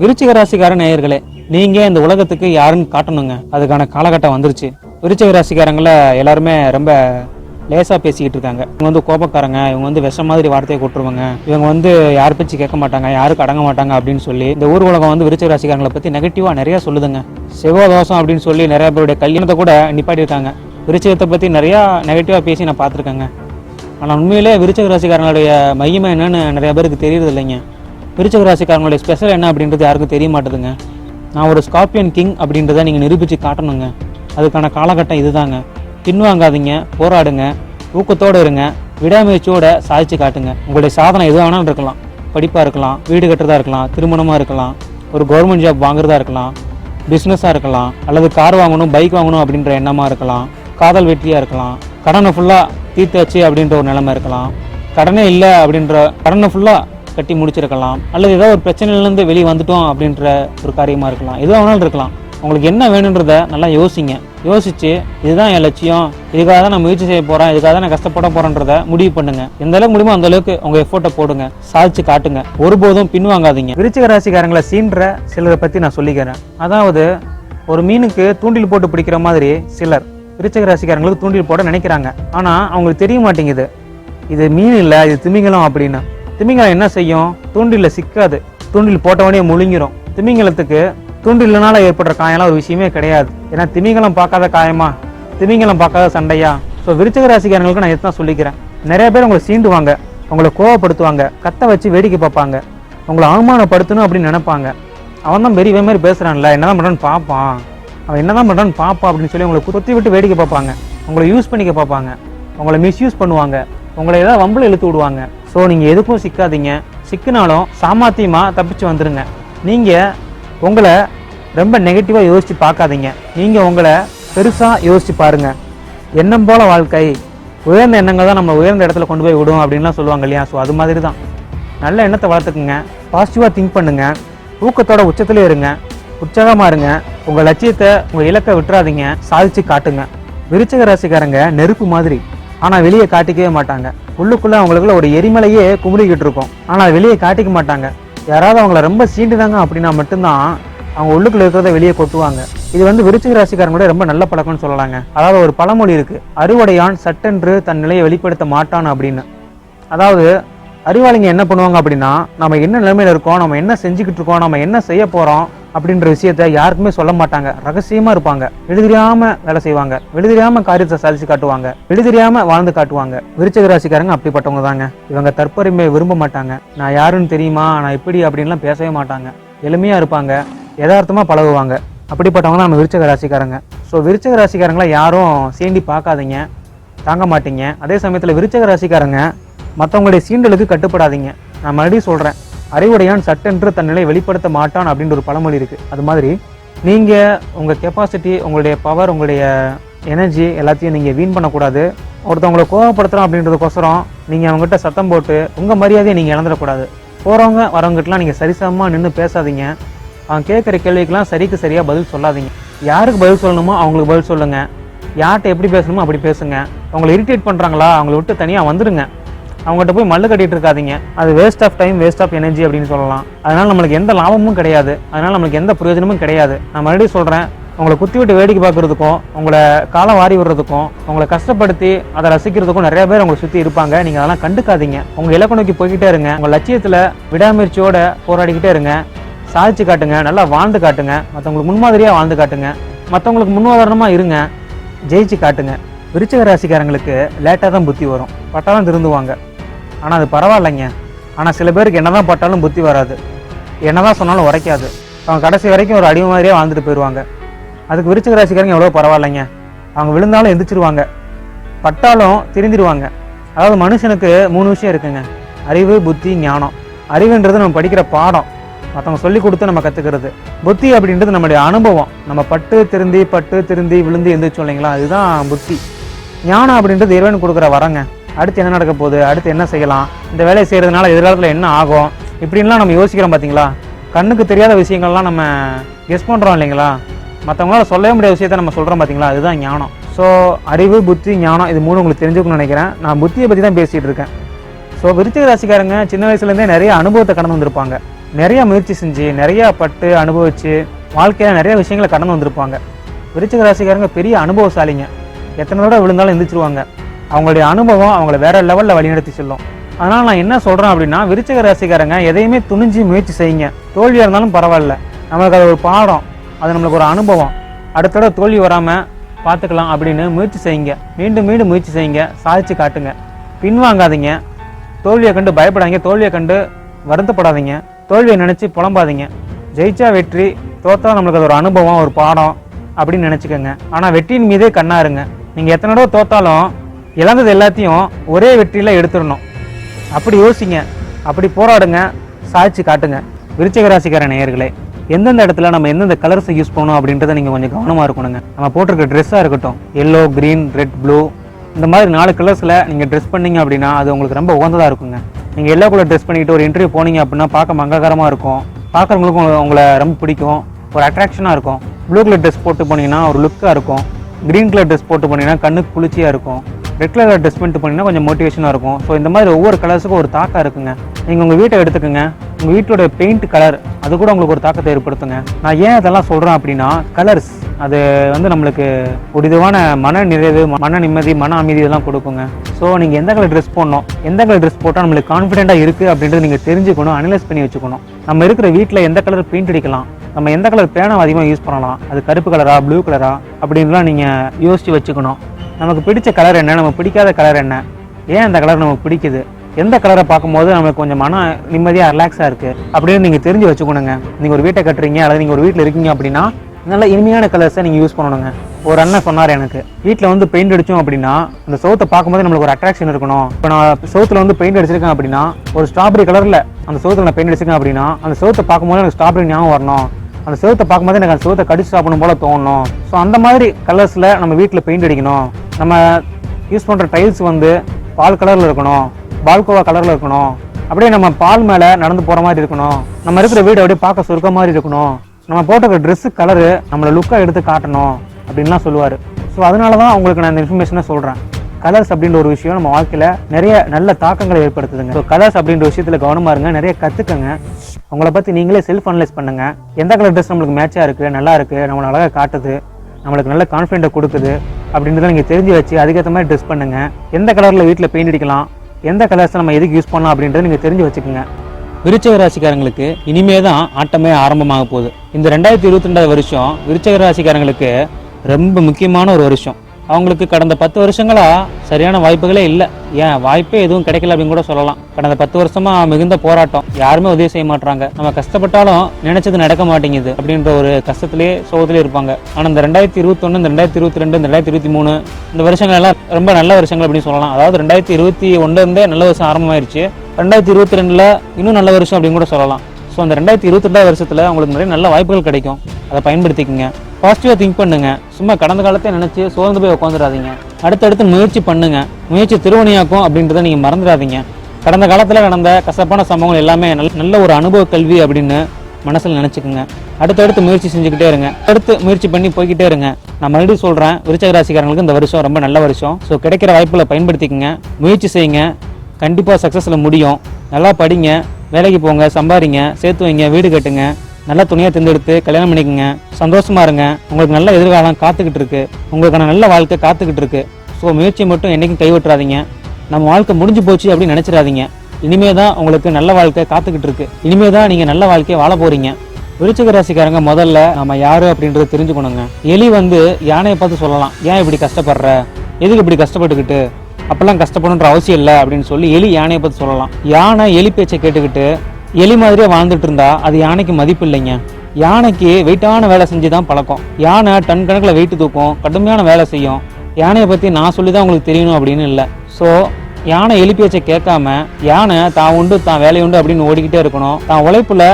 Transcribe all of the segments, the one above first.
விருச்சிக ராசிக்கார நேயர்களே நீங்க இந்த உலகத்துக்கு யாருன்னு காட்டணுங்க. அதுக்கான காலகட்டம் வந்துருச்சு. விருச்சிக ராசிக்காரங்கள எல்லாருமே ரொம்ப லேசா பேசிக்கிட்டு இருக்காங்க. இவங்க வந்து கோபக்காரங்க இவங்க வந்து விஷம் மாதிரி வார்த்தையை கொட்டுருவாங்க. இவங்க வந்து யார் பேச்சு கேட்க மாட்டாங்க யாருக்கு அடங்க மாட்டாங்க அப்படின்னு சொல்லி இந்த ஊர் உலகம் வந்து விருச்சிக ராசிக்காரங்களை பத்தி நெகட்டிவா நிறைய சொல்லுதுங்க. செவ்வாதோஷம் அப்படின்னு சொல்லி நிறைய பேருடைய கல்யாணத்தை கூட நிப்பாட்டியிருக்காங்க விருச்சிகத்தை பத்தி நிறைய நெகட்டிவா பேசி நான் பார்த்துருக்கேங்க. ஆனால் உண்மையிலே விருச்சிக ராசிக்காரங்களுடைய மகிமை என்னன்னு நிறைய பேருக்கு தெரியறது இல்லைங்க விருச்சக ராசிக்காரங்களுடைய ஸ்பெஷல் என்ன அப்படின்றது யாருக்கும் தெரிய மாட்டுதுங்க. நான் ஒரு ஸ்கார்பியன் கிங் அப்படின்றத நீங்கள் நிரூபித்து காட்டணுங்க. அதுக்கான காலகட்டம் இதுதாங்க. பின்வாங்காதீங்க போராடுங்க ஊக்கத்தோடு இருங்க விடாமுயற்சியோட சாதிச்சு காட்டுங்க. உங்களுடைய சாதனை எது வேணாலும் இருக்கலாம். படிப்பாக இருக்கலாம் வீடு கட்டுறதா இருக்கலாம் திருமணமாக இருக்கலாம் ஒரு கவர்மெண்ட் ஜாப் வாங்குறதா இருக்கலாம் பிஸ்னஸாக இருக்கலாம் அல்லது கார் வாங்கணும் பைக் வாங்கணும் அப்படின்ற எண்ணமாக இருக்கலாம் காதல் வெற்றியாக இருக்கலாம் கடனை ஃபுல்லாக தீர்த்தாச்சு அப்படின்ற ஒரு நிலைமை இருக்கலாம் கடனே இல்லை அப்படின்ற கடனை ஃபுல்லாக கட்டி முடிச்சிருக்கலாம். அல்லது ஏதோ ஒரு பிரச்சனையிலேருந்து வெளியே வந்துட்டோம் அப்படின்ற ஒரு காரியமாக இருக்கலாம். எதுவாக வேணாலும் இருக்கலாம். உங்களுக்கு என்ன வேணுன்றத நல்லா யோசிங்க. யோசிச்சு இதுதான் என் லட்சியம். இதுக்காக தான் நான் முயற்சி செய்ய போகிறேன் இதுக்காக தான் நான் கஷ்டப்பட போகிறேன்றத முடிவு பண்ணுங்க. எந்த அளவுக்கு முடியுமோ அந்த அளவுக்கு உங்கள் எஃபோர்ட்டை போடுங்க. சாதிச்சு காட்டுங்க. ஒருபோதும் பின்வாங்காதீங்க. விருச்சிக ராசிக்காரங்களை சீன்ற சிலரை பற்றி நான் சொல்லிக்கிறேன். அதாவது ஒரு மீனுக்கு தூண்டில் போட்டு பிடிக்கிற மாதிரி சிலர் விருச்சிக ராசிக்காரங்களுக்கு தூண்டில் போட நினைக்கிறாங்க. ஆனால் அவங்களுக்கு தெரிய மாட்டேங்குது. இது மீன் இல்லை இது திமிங்கலம் அப்படின்னு. திமிங்கலம் என்ன செய்யும்? தூண்டில்ல சிக்காது. தூண்டில் போட்டவனே முழுங்கிரும். திமிங்கலத்துக்கு தூண்டில்னால ஏற்படுற காயம்லாம் ஒரு விஷயமே கிடையாது. ஏன்னா திமிங்கலம் பார்க்காத காயமா? திமிங்கலம் பார்க்காத சண்டையா? ஸோ விருச்சக ராசிக்காரங்களுக்கு நான் தான் சொல்லிக்கிறேன். நிறைய பேர் உங்களை சீண்டுவாங்க. உங்களை கோவப்படுத்துவாங்க. கத்த வச்சு வேடிக்கை பார்ப்பாங்க. உங்களை அவமானப்படுத்தணும் அப்படின்னு நினைப்பாங்க. அவன் தான் பெரிய மாதிரி பேசுகிறான்ல என்னதான் பண்றான்னு பார்ப்பான். அவன் என்னதான் பண்ணுறான்னு பார்ப்பான் அப்படின்னு சொல்லி உங்களை குத்தி விட்டு வேடிக்கை பார்ப்பாங்க. உங்களை யூஸ் பண்ணிக்க பார்ப்பாங்க. உங்களை மிஸ்யூஸ் பண்ணுவாங்க. உங்களை ஏதாவது வம்பில் இழுத்து விடுவாங்க. ஸோ நீங்கள் எதுக்கும் சிக்காதீங்க. சிக்கினாலும் சாமர்த்தியமாக தப்பிச்சு வந்துடுங்க நீங்கள் உங்களை ரொம்ப நெகட்டிவாக யோசித்து பார்க்காதீங்க. நீங்கள் உங்களை பெருசாக யோசித்து பாருங்கள் எண்ணம் போல வாழ்க்கை. உயர்ந்த எண்ணங்கள் தான் நம்ம உயர்ந்த இடத்துல கொண்டு போய் விடும் அப்படின்லாம் சொல்லுவாங்க இல்லையா? ஸோ அது மாதிரி தான் நல்ல எண்ணத்தை வளர்த்துக்குங்க. பாசிட்டிவாக திங்க் பண்ணுங்க. ஊக்கத்தோட உச்சத்திலே இருங்க. உற்சாகமாக இருங்க. உங்கள் லட்சியத்தை உங்கள் இலக்கை விட்டுறாதீங்க. சாதிச்சு காட்டுங்க. விருச்சக ராசிக்காரங்க நெருப்பு மாதிரி. ஆனால் வெளியே காட்டிக்கவே மாட்டாங்க. உள்ளுக்குள்ளே அவங்களுக்குள்ள ஒரு எரிமலையே குமுறிக்கிட்டு இருக்கும். ஆனால் வெளியே காட்டிக்க மாட்டாங்க. யாராவது அவங்கள ரொம்ப சீண்டுனாங்க அப்படின்னா மட்டும்தான் அவங்க உள்ளுக்குள்ள இருக்கிறத வெளியே கொட்டுவாங்க. இது வந்து விருச்சிக ராசிக்காரங்களோட ரொம்ப நல்ல பழக்கம்னு சொல்லலாங்க. அதாவது ஒரு பழமொழி இருக்கு. அறுவடையான் சட்டென்று தன் நிலையை வெளிப்படுத்த மாட்டான் அப்படின்னு. அதாவது அறிவாளிங்க என்ன பண்ணுவாங்க அப்படின்னா நம்ம என்ன நிலைமையில இருக்கோம் நம்ம என்ன செஞ்சுக்கிட்டு இருக்கோம் நம்ம என்ன செய்ய போறோம் அப்படின்ற விஷயத்த யாருக்குமே சொல்ல மாட்டாங்க. ரகசியமா இருப்பாங்க. எழுதிரியாம வேலை செய்வாங்க. எழுதிரியாம காரியத்தை சாதிச்சு காட்டுவாங்க. எழுதிரியாம வாழ்ந்து காட்டுவாங்க. விருச்சக ராசிக்காரங்க அப்படிப்பட்டவங்க தாங்க. இவங்க தற்பெருமை விரும்ப மாட்டாங்க. நான் யாருன்னு தெரியுமா? நான் இப்படி அப்படின்லாம் பேசவே மாட்டாங்க. எளிமையா இருப்பாங்க. யதார்த்தமா பழகுவாங்க. அப்படிப்பட்டவங்க தான் நம்ம விருச்சக ராசிக்காரங்க. ஸோ விருச்சக ராசிக்காரங்களை யாரும் சீண்டி பார்க்காதீங்க. தாங்க மாட்டீங்க. அதே சமயத்தில் விருச்சக ராசிக்காரங்க மற்றவங்களுடைய சீண்டலுக்கு கட்டுப்படாதீங்க. நான் மறுபடியும் சொல்கிறேன் அறிவுடையான் சட்டென்று தன் நிலை வெளிப்படுத்த மாட்டான் அப்படின்ற ஒரு பழமொழி இருக்குது அது மாதிரி நீங்கள் உங்கள் கெப்பாசிட்டி உங்களுடைய பவர் உங்களுடைய எனர்ஜி எல்லாத்தையும் நீங்கள் வீண் பண்ணக்கூடாது. ஒருத்தவங்களை கோவப்படுத்துகிறோம் அப்படின்றதுக்கோசரம் நீங்கள் அவங்ககிட்ட சத்தம் போட்டு உங்கள் மரியாதையை நீங்கள் இழந்துடக்கூடாது. போகிறவங்க வரவங்ககிட்டலாம் நீங்கள் சரிசமமாக நின்று பேசாதீங்க. அவன் கேட்குற கேள்விக்கெல்லாம் சரிக்கு சரியாக பதில் சொல்லாதீங்க. யாருக்கு பதில் சொல்லணுமோ அவங்களுக்கு பதில் சொல்லுங்கள் யார்கிட்ட எப்படி பேசணுமோ அப்படி பேசுங்க. அவங்களை இரிட்டேட் பண்ணுறாங்களா அவங்கள விட்டு தனியாக வந்துடுங்க அவங்ககிட்ட போய் மல்லு கட்டிட்டு இருக்காதீங்க. அது waste of time waste of energy அப்படின்னு சொல்லலாம். அதனால நம்மளுக்கு எந்த லாபமும் கிடையாது. அதனால நம்மளுக்கு எந்த பிரயோஜனமும் கிடையாது. நான் மறுபடியும் சொல்கிறேன் உங்களை குத்தி விட்டு வேடிக்கை பார்க்குறதுக்கும் உங்களை காலம் வாரி விடுறதுக்கும் உங்களை கஷ்டப்படுத்தி அதை ரசிக்கிறதுக்கும் நிறைய பேர் உங்களை சுற்றி இருப்பாங்க. நீங்கள் அதெல்லாம் கண்டுக்காதீங்க. உங்கள் இலக்கு நோக்கி போய்கிட்டே இருங்க. உங்கள் லட்சியத்தில் விடாமுயற்சியோட போராடிக்கிட்டே இருங்க. சாதிச்சு காட்டுங்க நல்லா வாழ்ந்து காட்டுங்க. மற்றவங்களுக்கு முன்மாதிரியாக வாழ்ந்து காட்டுங்க. மற்றவங்களுக்கு முன்னுதாரணமாக இருங்க. ஜெயிச்சு காட்டுங்க. விருச்சிக ராசிக்காரங்களுக்கு லேட்டாக தான் புத்தி வரும். பட்டாலும் திருந்துவாங்க. ஆனால் அது பரவாயில்லைங்க. ஆனால் சில பேருக்கு என்ன தான் பட்டாலும் புத்தி வராது. என்ன தான் சொன்னாலும் உரைக்காது. அவங்க கடைசி வரைக்கும் ஒரு அடிமை மாதிரியே வாழ்ந்துட்டு போயிடுவாங்க அதுக்கு விருச்சிக ராசிக்காரங்க எவ்வளோ பரவாயில்லைங்க. அவங்க விழுந்தாலும் எந்திரிச்சிருவாங்க. பட்டாலும் திருந்திடுவாங்க அதாவது மனுஷனுக்கு மூணு விஷயம் இருக்குங்க. அறிவு புத்தி ஞானம். அறிவுன்றது நம்ம படிக்கிற பாடம். மற்றவங்க சொல்லி கொடுத்து நம்ம கற்றுக்கிறது புத்தி அப்படின்றது நம்மளுடைய அனுபவம். நம்ம பட்டு திருந்தி பட்டு திருந்தி விழுந்து எழுந்திரிச்சோம் இல்லைங்களா? அதுதான் புத்தி. ஞானம் அப்படின்றது இறைவன் கொடுக்குற வரங்க. அடுத்து என்ன நடக்க போகுது? அடுத்து என்ன செய்யலாம்? இந்த வேலையை செய்கிறதுனால எதிர்காலத்தில் என்ன ஆகும்? இப்படின்லாம் நம்ம யோசிக்கிறோம் பார்த்தீங்களா கண்ணுக்கு தெரியாத விஷயங்கள்லாம் நம்ம கெஸ் பண்ணுறோம் இல்லைங்களா? மற்றவங்களால சொல்லவே முடியாத விஷயத்த நம்ம சொல்கிறோம் பார்த்தீங்களா அதுதான் ஞானம். ஸோ அறிவு புத்தி ஞானம் இது மூணு உங்களுக்கு தெரிஞ்சுக்கணும்னு நினைக்கிறேன். நான் புத்தியை பற்றி தான் பேசிகிட்டு இருக்கேன். ஸோ விருச்சிக ராசிக்காரங்க சின்ன வயசுலேருந்தே நிறைய அனுபவத்தை கடந்து வந்திருப்பாங்க. நிறைய முயற்சி செஞ்சு நிறையா பட்டு அனுபவிச்சு வாழ்க்கையில் நிறைய விஷயங்களை கடந்து வந்திருப்பாங்க. விருச்சிக ராசிக்காரங்க பெரிய அனுபவசாலிங்க. எத்தனை தடவை விழுந்தாலும் எந்திரிச்சிருவாங்க. அவங்களுடைய அனுபவம் அவங்கள வேற லெவலில் வழிநடத்தி செல்லும். அதனால் நான் என்ன சொல்கிறேன் அப்படின்னா விருச்சக ராசிக்காரங்க எதையுமே துணிஞ்சு முயற்சி செய்யுங்க. தோல்வியாக இருந்தாலும் பரவாயில்ல. நம்மளுக்கு அது ஒரு பாடம். அது நம்மளுக்கு ஒரு அனுபவம். அடுத்த தடவை தோல்வி வராமல் பார்த்துக்கலாம் அப்படின்னு முயற்சி செய்யுங்க. மீண்டும் மீண்டும் முயற்சி செய்யுங்க. சாதிச்சு காட்டுங்க. பின்வாங்காதீங்க. தோல்வியை கண்டு பயப்படாதீங்க. தோல்வியை கண்டு வருத்தப்படாதீங்க. தோல்வியை நினச்சி புலம்பாதீங்க. ஜெயிச்சா வெற்றி தோத்தா நம்மளுக்கு அது ஒரு அனுபவம் ஒரு பாடம் அப்படின்னு நினச்சிக்கோங்க. ஆனால் வெற்றியின் மீதே கண்ணா இருங்க நீங்கள் எத்தனை தடவை தோத்தாலும் இழந்தது எல்லாத்தையும் ஒரே வெற்றியில் எடுத்துடணும். அப்படி யோசிங்க. அப்படி போராடுங்க. சாதிச்சு காட்டுங்க. விருச்சிக ராசிக்கார நேயர்களே எந்தெந்த இடத்துல நம்ம எந்தெந்த கலர்ஸை யூஸ் பண்ணணும் அப்படின்றத நீங்கள் கொஞ்சம் கவனமாக இருக்கணுங்க. நம்ம போட்டிருக்க ட்ரெஸ்ஸாக இருக்கட்டும். எல்லோ க்ரீன் ரெட் ப்ளூ இந்த மாதிரி நாலு கலர்ஸில் நீங்கள் ட்ரெஸ் பண்ணீங்க அப்படின்னா அது உங்களுக்கு ரொம்ப உகந்ததாக இருக்குங்க. நீங்கள் எல்லோ கலர் ட்ரெஸ் பண்ணிட்டு ஒரு இன்டர்வியூ போனீங்க அப்படின்னா பார்க்க மங்ககரமாக இருக்கும். பார்க்குறவங்களுக்கும் உங்களை- உங்களை ரொம்ப பிடிக்கும். ஒரு அட்ராக்ஷனாக இருக்கும். ப்ளூ கலர் ட்ரெஸ் போட்டு போனீங்கன்னா ஒரு லுக்காக இருக்கும். க்ரீன் கலர் ட்ரெஸ் போட்டு போனீங்கன்னா கண்ணுக்கு குளிர்ச்சியாக இருக்கும். ரெட் கலர் ட்ரெஸ் பண்ணிட்டு போனீங்கன்னா கொஞ்சம் மோட்டிவேஷனாக இருக்கும். ஸோ இந்த மாதிரி ஒவ்வொரு கலர்ஸுக்கும் ஒரு தாக்கம் இருக்குங்க. நீங்கள் உங்கள் வீட்டை எடுத்துக்கோங்க. உங்கள் வீட்டோட பெயிண்ட் கலர் அது கூட உங்களுக்கு ஒரு தாக்கத்தை ஏற்படுத்துங்க. நான் ஏன் அதெல்லாம் சொல்கிறேன் அப்படின்னா கலர்ஸ் அது வந்து நம்மளுக்கு ஒரு இதுவான மன நிறைவு மன நிம்மதி மன அமைதி இதெல்லாம் கொடுக்குங்க. ஸோ நீங்கள் எந்த கலர் ட்ரெஸ் போடணும் எந்த கலர் ட்ரெஸ் போட்டால் நம்மளுக்கு கான்ஃபிடென்ட்டாக இருக்குது அப்படின்றத நீங்கள் தெரிஞ்சுக்கணும் அனலைஸ் பண்ணி வச்சுக்கணும். நம்ம இருக்கிற வீட்டில் எந்த கலர் பெயிண்ட் அடிக்கலாம்? நம்ம எந்த கலர் பேனை அதிகமாக யூஸ் பண்ணலாம்? அது கருப்பு கலரா ப்ளூ கலரா அப்படின்லாம் நீங்கள் யோசித்து வச்சுக்கணும். நமக்கு பிடிச்ச கலர் என்ன? நம்ம பிடிக்காத கலர் என்ன? ஏன் அந்த கலர் நமக்கு பிடிக்குது? எந்த கலரை பார்க்கும்போது நமக்கு கொஞ்சம் மன நிம்மதியாக ரிலாக்ஸாக இருக்குது அப்படின்னு நீங்கள் தெரிஞ்சு வச்சுக்கணுங்க. நீங்கள் ஒரு வீட்டை கட்டுறீங்க அல்லது நீங்கள் ஒரு வீட்டில் இருக்கீங்க அப்படின்னா நல்ல இனிமையான கலர்ஸை நீங்கள் யூஸ் பண்ணணுங்க. ஒரு அண்ணன் சொன்னார் எனக்கு. வீட்டில் வந்து பெயிண்ட் அடித்தோம் அப்படின்னா அந்த சோத்தை பார்க்கும்போது நம்மளுக்கு ஒரு அட்ராக்ஷன் இருக்கணும். இப்போ நான் சோத்தில் வந்து பெயிண்ட் அடிச்சிருக்கேன் அப்படின்னா ஒரு ஸ்ட்ராபெரி கலரில் அந்த சோத்தில் நான் பெயிண்ட் அடிச்சிருக்கேன் அப்படின்னா அந்த சோத்தை பார்க்கும்போது எனக்கு ஸ்ட்ராபெரி ஞாபகம் வரணும். அந்த சோத்தை பார்க்கும்போது எனக்கு அந்த சோத்தை கடிச்சு சாப்பிடணும் போல தோணும். ஸோ அந்த மாதிரி கலர்ஸில் நம்ம வீட்டில் பெயிண்ட் அடிக்கணும். நம்ம யூஸ் பண்ணுற டைல்ஸ் வந்து பால் கலரில் இருக்கணும் பால்கோவா கலரில் இருக்கணும். அப்படியே நம்ம பால் மேலே நடந்து போகிற மாதிரி இருக்கணும். நம்ம இருக்கிற வீடு அப்படியே பார்க்க சொர்க்க மாதிரி இருக்கணும். நம்ம போட்டிருக்க ட்ரெஸ்ஸு கலரு நம்மளை லுக்காக எடுத்து காட்டணும். அப்படின்லாம் சொல்லுவார். ஸோ அதனால தான் உங்களுக்கு நான் இந்த இன்ஃபர்மேஷனை சொல்கிறேன் கலர்ஸ் அப்படின்ற ஒரு விஷயம் நம்ம வாழ்க்கையில் நிறைய நல்ல தாக்கங்களை ஏற்படுத்துதுங்க. ஸோ கலர்ஸ் அப்படின்ற விஷயத்தில் கவனமாக இருங்க. நிறைய கற்றுக்கங்க உங்களை பற்றி நீங்களே செல்ஃப் அனலைஸ் பண்ணுங்க. எந்த கலர் ட்ரெஸ் நம்மளுக்கு மேட்சாக இருக்குது நல்லா இருக்குது நம்மளை அழகாக காட்டுது நம்மளுக்கு நல்ல கான்ஃபிடென்ட்டை கொடுக்குது அப்படின்றத நீங்கள் தெரிஞ்சு வச்சு அதுக்கேற்ற மாதிரி ட்ரெஸ் பண்ணுங்க. எந்த கலரில் வீட்டில் பெயிண்ட் அடிக்கலாம் எந்த கலர்ஸை நம்ம எதுக்கு யூஸ் பண்ணலாம் அப்படின்றத நீங்கள் தெரிஞ்சு வச்சுக்கோங்க. விருச்சக ராசிக்காரங்களுக்கு இனிமே தான் ஆட்டமே ஆரம்பமாக போகுது. இந்த ரெண்டாயிரத்தி இருபத்தி ரெண்டாவது வருஷம் விருச்சக ராசிக்காரங்களுக்கு ரொம்ப முக்கியமான ஒரு வருஷம். அவங்களுக்கு கடந்த பத்து வருஷங்களா சரியான வாய்ப்புகளே இல்லை. ஏன் வாய்ப்பே எதுவும் கிடைக்கல அப்படின்னு கூட சொல்லலாம். கடந்த பத்து வருஷமா மிகுந்த போராட்டம். யாருமே உதவி செய்ய மாட்டாங்க நம்ம கஷ்டப்பட்டாலும் நினைச்சது நடக்க மாட்டேங்குது அப்படின்ற ஒரு கஷ்டத்திலே சோகத்திலே இருப்பாங்க. ஆனா இந்த ரெண்டாயிரத்தி இருபத்தொன்று இந்த ரெண்டாயிரத்தி இருபத்தி ரெண்டு இந்த ரெண்டாயிரத்தி இருபத்தி மூணு இந்த வருஷங்கள் எல்லாம் ரொம்ப நல்ல வருஷங்கள் அப்படின்னு சொல்லலாம். அதாவது ரெண்டாயிரத்தி இருபத்தி ஒன்றுலேருந்தே நல்ல வருஷம் ஆரம்பமாயிருச்சு. ரெண்டாயிரத்தி இருபத்தி ரெண்டுல இன்னும் நல்ல வருஷம் அப்படின்னு கூட சொல்லலாம். ஸோ அந்த ரெண்டாயிரத்தி இருபத்தி ரெண்டாவது வருஷத்துல உங்களுக்கு நிறைய நல்ல வாய்ப்புகள் கிடைக்கும். அதை பயன்படுத்திக்கங்க. பாசிட்டிவாக திங்க் பண்ணுங்க. சும்மா கடந்த காலத்தை நினச்சி சோர்ந்து போய் உட்காந்துடாதீங்க அடுத்தடுத்து முயற்சி பண்ணுங்கள் முயற்சி திருவணியாக்கும் அப்படின்றத நீங்கள் மறந்துடாதீங்க கடந்த காலத்தில் நடந்த கசப்பான சம்பவங்கள் எல்லாமே நல்ல நல்ல ஒரு அனுபவ கல்வி அப்படின்னு மனசில் நினச்சிக்கோங்க. அடுத்தடுத்து முயற்சி செஞ்சுக்கிட்டே இருங்க. அடுத்து முயற்சி பண்ணி போய்கிட்டே இருங்க. நான் மறுபடியும் சொல்கிறேன் விருச்சக ராசிக்காரங்களுக்கு இந்த வருஷம் ரொம்ப நல்ல வருஷம். ஸோ கிடைக்கிற வாய்ப்புகளை பயன்படுத்திக்கங்க. முயற்சி செய்யுங்க. கண்டிப்பாக சக்ஸஸில் முடியும். நல்லா படிங்க. வேலைக்கு போங்க சம்பாதிங்க சேர்த்து வைங்க வீடு கட்டுங்க. நல்ல துணியை தேர்ந்தெடுத்து கல்யாணம் பண்ணிக்கோங்க. சந்தோஷமா இருங்க. உங்களுக்கு நல்ல எதிர்காலம் காத்துக்கிட்டு இருக்கு. உங்களுக்கான நல்ல வாழ்க்கை காத்துக்கிட்டு இருக்கு. ஸோ முயற்சி மட்டும் என்றைக்கும் கைவிட்டுறாதீங்க. நம்ம வாழ்க்கை முடிஞ்சு போச்சு அப்படின்னு நினச்சிடாதீங்க. இனிமே தான் உங்களுக்கு நல்ல வாழ்க்கை காத்துக்கிட்டு இருக்கு. இனிமே தான் நீங்கள் நல்ல வாழ்க்கையை வாழ போறீங்க. விருச்சிக ராசிக்காரங்க முதல்ல நம்ம யாரு அப்படின்றத தெரிஞ்சுக்கணுங்க. எலி வந்து யானையை பார்த்து சொல்லலாம். ஏன் இப்படி கஷ்டப்படுற? எதுக்கு இப்படி கஷ்டப்பட்டுக்கிட்டு? அப்பெல்லாம் கஷ்டப்படணுன்ற அவசியம் இல்லை அப்படின்னு சொல்லி எலி யானையை பார்த்து சொல்லலாம். யானை எலி பேச்சை கேட்டுக்கிட்டு எலி மாதிரியே வாழ்ந்துட்டு இருந்தா அது யானைக்கு மதிப்பு இல்லைங்க. யானைக்கு வெயிட்டான வேலை செஞ்சு தான் பழக்கம். யானை டன் கணக்கில் வெயிட் தூக்கும் கடுமையான வேலை செய்யும். யானையை பற்றி நான் சொல்லி தான் உங்களுக்கு தெரியணும் அப்படின்னு இல்லை. ஸோ யானை எலி பேச்சை கேட்காம யானை தான் உண்டு தான் வேலை உண்டு அப்படின்னு ஓடிக்கிட்டே இருக்கணும். தான் உழைப்பில்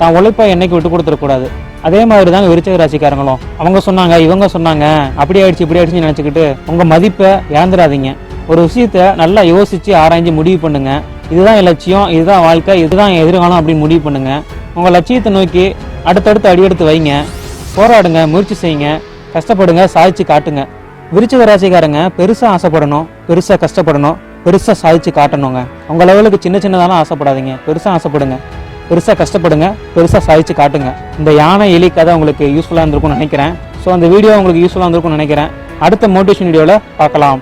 தான் உழைப்பை என்னைக்கு விட்டு கொடுத்துடக்கூடாது. அதே மாதிரி தாங்க விருச்சக ராசிக்காரங்களும். அவங்க சொன்னாங்க இவங்க சொன்னாங்க அப்படி ஆயிடுச்சு இப்படி ஆயிடுச்சுன்னு நினச்சிக்கிட்டு உங்கள் மதிப்பை இழந்துடாதீங்க. ஒரு விஷயத்த நல்லா யோசித்து ஆராய்ஞ்சு முடிவு பண்ணுங்கள் இதுதான் என் லட்சியம் இதுதான் வாழ்க்கை இதுதான் என் எதிர்காலம் அப்படின்னு முடிவு பண்ணுங்க. உங்கள் லட்சியத்தை நோக்கி அடுத்தடுத்து அடியெடுத்து வைங்க. போராடுங்க முயற்சி செய்யுங்க. கஷ்டப்படுங்க சாதிச்சு காட்டுங்க. விருச்சிக ராசிக்காரங்க பெருசாக ஆசைப்படணும் பெருசாக கஷ்டப்படணும் பெருசாக சாதிச்சு காட்டணுங்க. உங்கள் லெவலுக்கு சின்ன சின்னதாலாம் ஆசைப்படாதீங்க. பெருசாக ஆசைப்படுங்க. பெருசாக கஷ்டப்படுங்க பெருசாக சாதிச்சு காட்டுங்க. இந்த யானை எலி கதை உங்களுக்கு யூஸ்ஃபுல்லாக இருந்திருக்கும்னு நினைக்கிறேன். ஸோ அந்த வீடியோ உங்களுக்கு யூஸ்ஃபுல்லாக இருந்திருக்கும்னு நினைக்கிறேன். அடுத்த மோட்டிவேஷன் வீடியோவில் பார்க்கலாம்.